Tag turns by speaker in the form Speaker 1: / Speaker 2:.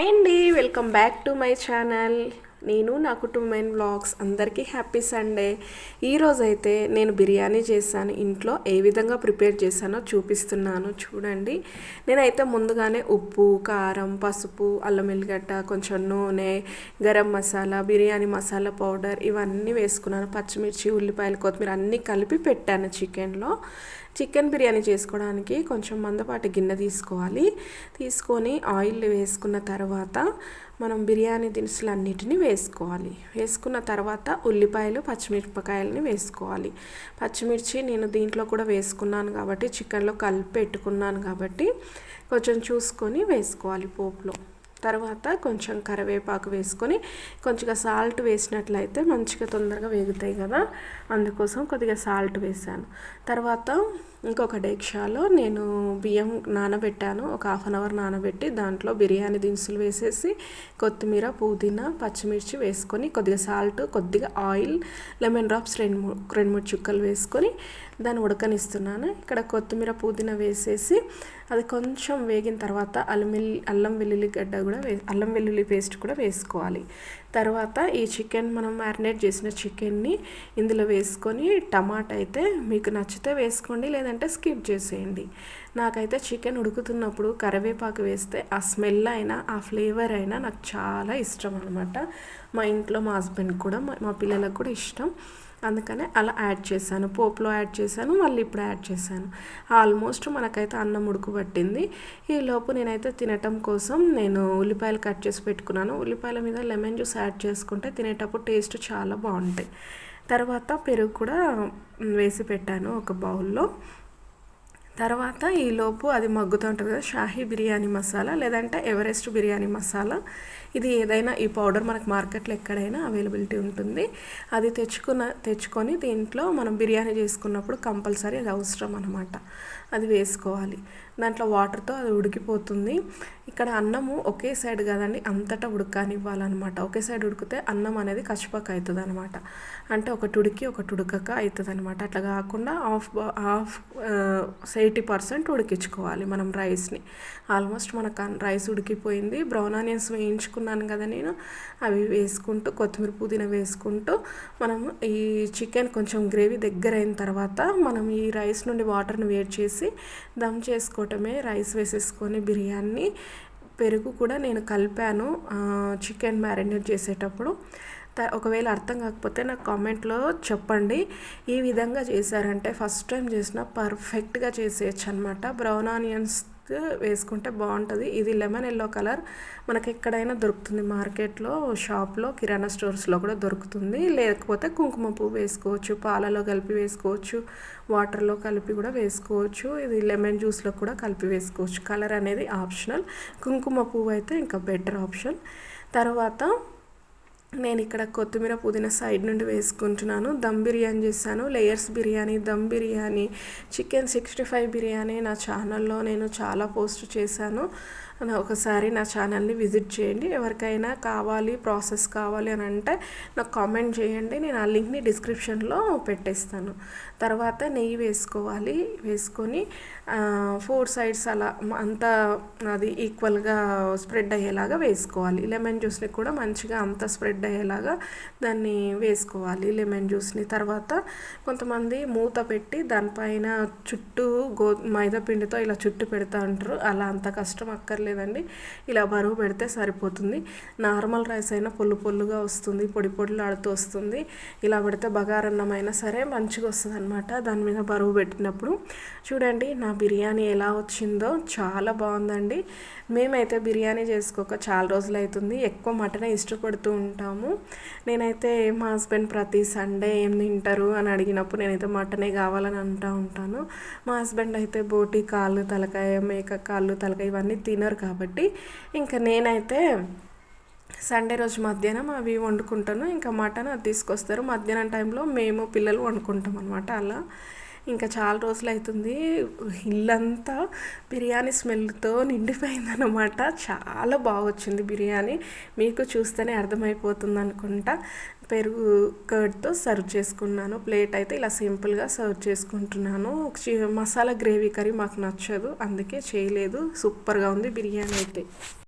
Speaker 1: అండి welcome back to my channel నేను నా కుటుంబమైన వ్లాగ్స్ అందరికీ హ్యాపీ సండే ఈరోజైతే నేను బిర్యానీ చేశాను. ఇంట్లో ఏ విధంగా ప్రిపేర్ చేశానో చూపిస్తున్నాను. చూడండి. నేనైతే ముందుగానే ఉప్పు కారం పసుపు అల్లం ఎల్లిగడ్డ కొంచెం నూనె గరం మసాలా బిర్యానీ మసాలా పౌడర్ ఇవన్నీ వేసుకున్నాను. పచ్చిమిర్చి ఉల్లిపాయలు కొత్తిమీర అన్నీ కలిపి పెట్టాను చికెన్లో చికెన్ బిర్యానీ చేసుకోవడానికి కొంచెం మందపాటి గిన్నె తీసుకోవాలి. తీసుకొని ఆయిల్ వేసుకున్న తర్వాత మనం బిర్యానీ దినుసులు అన్నిటిని వేసుకోవాలి. వేసుకున్న తర్వాత ఉల్లిపాయలు పచ్చిమిరపకాయలని వేసుకోవాలి. పచ్చిమిర్చి నేను దీంట్లో కూడా వేసుకున్నాను కాబట్టి చికెన్లో కలిపి పెట్టుకున్నాను కాబట్టి కొంచెం చూసుకొని వేసుకోవాలి పోపులో. తర్వాత కొంచెం కరివేపాకు వేసుకొని కొంచెంగా సాల్ట్ వేసినట్లయితే మంచిగా తొందరగా వేగుతాయి కదా. అందుకోసం కొద్దిగా సాల్ట్ వేసాను. తర్వాత ఇంకొక డేక్షాలో నేను బియ్యం నానబెట్టాను. ఒక హాఫ్ అన్ అవర్ నానబెట్టి దాంట్లో బిర్యానీ దినుసులు వేసేసి కొత్తిమీర పుదీనా పచ్చిమిర్చి వేసుకొని కొద్దిగా సాల్ట్ కొద్దిగా ఆయిల్ లెమన్ డ్రాప్స్ రెండు మూడు రెండు మూడు చుక్కలు వేసుకొని దాన్ని ఉడకనిస్తున్నాను. ఇక్కడ కొత్తిమీర పుదీనా వేసేసి అది కొంచెం వేగిన తర్వాత అల్లం అల్లం వెల్లుల్లి గడ్డ కూడా వే అల్లం వెల్లుల్లి పేస్ట్ కూడా వేసుకోవాలి. తర్వాత ఈ చికెన్ మనం మ్యారినేట్ చేసిన చికెన్ని ఇందులో వేసుకొని టమాటా అయితే మీకు నచ్చితే వేసుకోండి లేదా లేదంటే స్కిప్ చేసేయండి. నాకైతే చికెన్ ఉడుకుతున్నప్పుడు కరివేపాకు వేస్తే ఆ స్మెల్ అయినా ఆ ఫ్లేవర్ అయినా నాకు చాలా ఇష్టం అనమాట మా ఇంట్లో మా హస్బెండ్ కూడా మా పిల్లలకు కూడా ఇష్టం. అందుకనే అలా యాడ్ చేశాను. పోపులో యాడ్ చేశాను మళ్ళీ ఇప్పుడు యాడ్ చేశాను. ఆల్మోస్ట్ మనకైతే అన్నం ఉడుకు పట్టింది. ఈలోపు నేనైతే తినటం కోసం నేను ఉల్లిపాయలు కట్ చేసి పెట్టుకున్నాను. ఉల్లిపాయల మీద లెమన్ జ్యూస్ యాడ్ చేసుకుంటే తినేటప్పుడు టేస్ట్ చాలా బాగుంటాయి. తర్వాత పెరుగు కూడా వేసి పెట్టాను ఒక బౌల్లో. తర్వాత ఈలోపు అది మగ్గుతూ ఉంటుంది కదా షాహీ బిర్యానీ మసాలా లేదంటే ఎవరెస్ట్ బిర్యానీ మసాలా. ఇది ఏదైనా ఈ పౌడర్ మనకు మార్కెట్లో ఎక్కడైనా అవైలబిలిటీ ఉంటుంది. అది తెచ్చుకున్న తెచ్చుకొని దీంట్లో మనం బిర్యానీ చేసుకున్నప్పుడు కంపల్సరీ అది అవసరం అనమాట అది వేసుకోవాలి. దాంట్లో వాటర్తో అది ఉడికిపోతుంది. ఇక్కడ అన్నము ఒకే సైడ్ కదండి అంతటా ఉడకనివ్వాలన్నమాట. ఒకే సైడ్ ఉడికితే అన్నం అనేది కచ్చిపక్క అవుతుంది అనమాట అంటే ఒకటి ఉడికి ఒకటి ఉడకక అవుతుంది అనమాట అట్లా కాకుండా హాఫ్ హాఫ్ ఎయిటీ పర్సెంట్ ఉడికించుకోవాలి మనం రైస్ని. ఆల్మోస్ట్ మనకు రైస్ ఉడికిపోయింది. బ్రౌన్ ఆనియన్స్ వేయించుకున్నాను కదా నేను. అవి వేసుకుంటూ కొత్తిమీర పుదీనా వేసుకుంటూ మనం ఈ చికెన్ కొంచెం గ్రేవీ దగ్గర అయిన తర్వాత మనం ఈ రైస్ నుండి వాటర్ని వేడి చేసి దమ్ చేసుకోవటమే రైస్ వేసేసుకొని బిర్యానీ పెరుగు కూడా నేను కలిపాను చికెన్ మ్యారినేట్ చేసేటప్పుడు. ఒకవేళ అర్థం కాకపోతే నాకు కామెంట్లో చెప్పండి. ఈ విధంగా చేశారంటే ఫస్ట్ టైం చేసిన పర్ఫెక్ట్గా చేసేయచ్చు అనమాట బ్రౌన్ ఆనియన్స్ వేసుకుంటే బాగుంటుంది. ఇది లెమన్ ఎల్లో కలర్. మనకి ఎక్కడైనా దొరుకుతుంది మార్కెట్లో షాప్లో కిరాణా స్టోర్స్లో కూడా దొరుకుతుంది. లేకపోతే కుంకుమ పువ్వు వేసుకోవచ్చు పాలలో కలిపి వేసుకోవచ్చు వాటర్లో కలిపి కూడా వేసుకోవచ్చు ఇది లెమన్ జ్యూస్లో కూడా కలిపి వేసుకోవచ్చు. కలర్ అనేది ఆప్షనల్. కుంకుమ పువ్వు అయితే ఇంకా బెటర్ ఆప్షన్. తర్వాత నేను ఇక్కడ కొత్తిమీర పుదీనా సైడ్ నుండి వేసుకుంటున్నాను. దమ్ బిర్యానీ చేశాను. Layers biryani dum biryani chicken sixty five biryani నా ఛానల్లో నేను చాలా పోస్ట్ చేశాను. ఒకసారి నా ఛానల్ని విజిట్ చేయండి. ఎవరికైనా కావాలి ప్రాసెస్ కావాలి అని అంటే నాకు కామెంట్ చేయండి. నేను ఆ లింక్ని డిస్క్రిప్షన్లో పెట్టేస్తాను. తర్వాత నెయ్యి వేసుకోవాలి. వేసుకొని ఫోర్ సైడ్స్ అలా అంతా అది ఈక్వల్గా స్ప్రెడ్ అయ్యేలాగా వేసుకోవాలి. లెమన్ జ్యూస్ని కూడా మంచిగా అంతా స్ప్రెడ్ అయ్యేలాగా దాన్ని వేసుకోవాలి లెమన్ జ్యూస్ని. తర్వాత కొంతమంది మూత పెట్టి దానిపైన చుట్టూ గో మైదా పిండితో ఇలా చుట్టు పెడతా ఉంటారు. అలా అంత కష్టం అక్కర్లేదు. లేదండి ఇలా బరువు పెడితే సరిపోతుంది. నార్మల్ రైస్ అయినా పొల్లు పొల్లుగా వస్తుంది పొడి పొడిలు ఆడుతూ వస్తుంది. ఇలా పెడితే బగారన్నం అయినా సరే మంచిగా వస్తుంది అనమాట దాని మీద బరువు పెట్టినప్పుడు. చూడండి నా బిర్యానీ ఎలా వచ్చిందో చాలా బాగుందండి. మేమైతే బిర్యానీ చేసుకోక చాలా రోజులు అవుతుంది ఎక్కువ మటనే ఇష్టపడుతూ ఉంటాము. నేనైతే మా హస్బెండ్ ప్రతి సండే ఏం తింటారు అని అడిగినప్పుడు నేనైతే మటనే కావాలని అంటూ ఉంటాను. మా హస్బెండ్ అయితే బోటి కాళ్ళు తలకాయ మేక కాళ్ళు తలకాయ ఇవన్నీ తినరు కాబట్టి ఇంకా నేనైతే సండే రోజు మధ్యాహ్నం అవి వండుకుంటాను. ఇంకా మటన్ అది తీసుకొస్తారు. మధ్యాహ్నం టైంలో మేము పిల్లలు వండుకుంటాం అనమాట అలా. ఇంకా చాలా రోజులు అవుతుంది ఇల్లంతా బిర్యానీ స్మెల్తో నిండిపోయిందనమాట చాలా బాగా వచ్చింది బిర్యానీ. మీకు చూస్తేనే అర్థమైపోతుంది అనుకుంటా పెరుగు కర్డ్తో సర్వ్ చేసుకున్నాను. ప్లేట్ అయితే ఇలా సింపుల్గా సర్వ్ చేసుకుంటున్నాను. మసాలా గ్రేవీ కర్రీ మాకు నచ్చదు. అందుకే చేయలేదు. సూపర్గా ఉంది బిర్యానీ అయితే.